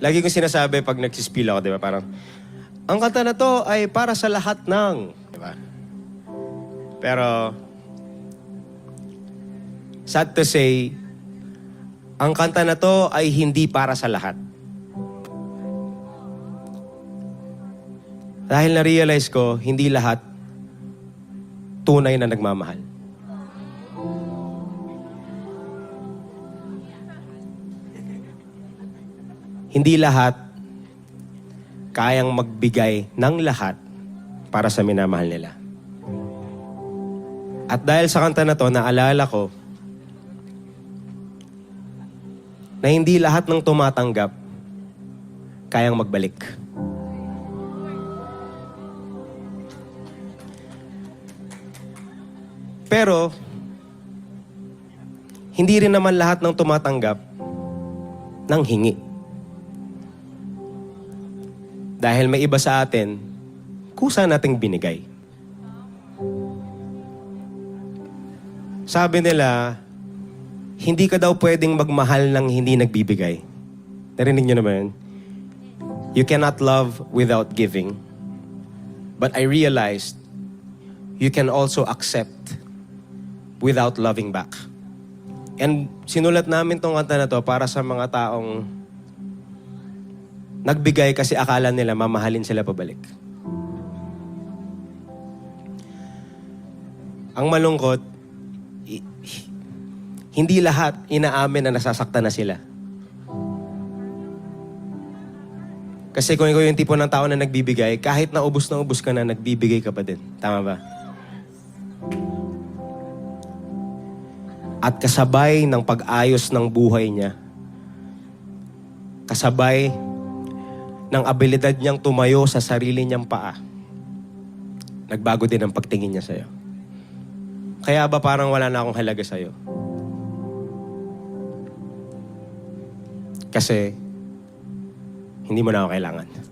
Lagi kong sinasabi pag nagsispill ako, di ba? Parang, ang kanta na to ay para sa lahat ng, di ba? Pero, sad to say, ang kanta na to ay hindi para sa lahat. Dahil na-realize ko, hindi lahat tunay na nagmamahal. Hindi lahat kayang magbigay ng lahat para sa minamahal nila. At dahil sa kanta na to, naalala ko na hindi lahat ng tumatanggap kayang magbalik. Pero, hindi rin naman lahat ng tumatanggap ng hingi. Dahil may iba sa atin, kusa nating binigay. Sabi nila, hindi ka daw pwedeng magmahal ng hindi nagbibigay. Narinig niyo naman yun? You cannot love without giving. But I realized, you can also accept without loving back. And sinulat namin tong kanta na to para sa mga taong nagbigay kasi akala nila mamahalin sila pabalik. Ang malungkot, hindi lahat inaamin na nasasaktan na sila. Kasi kung ikaw yung tipo ng tao na nagbibigay, kahit na ubus na ubus ka na, nagbibigay ka pa din. Tama ba? At kasabay ng pag-ayos ng buhay niya, kasabay ng abilidad niyang tumayo sa sarili niyang paa, nagbago din ang pagtingin niya sa'yo. Kaya ba parang wala na akong halaga sa'yo? Kasi, hindi mo na ako kailangan.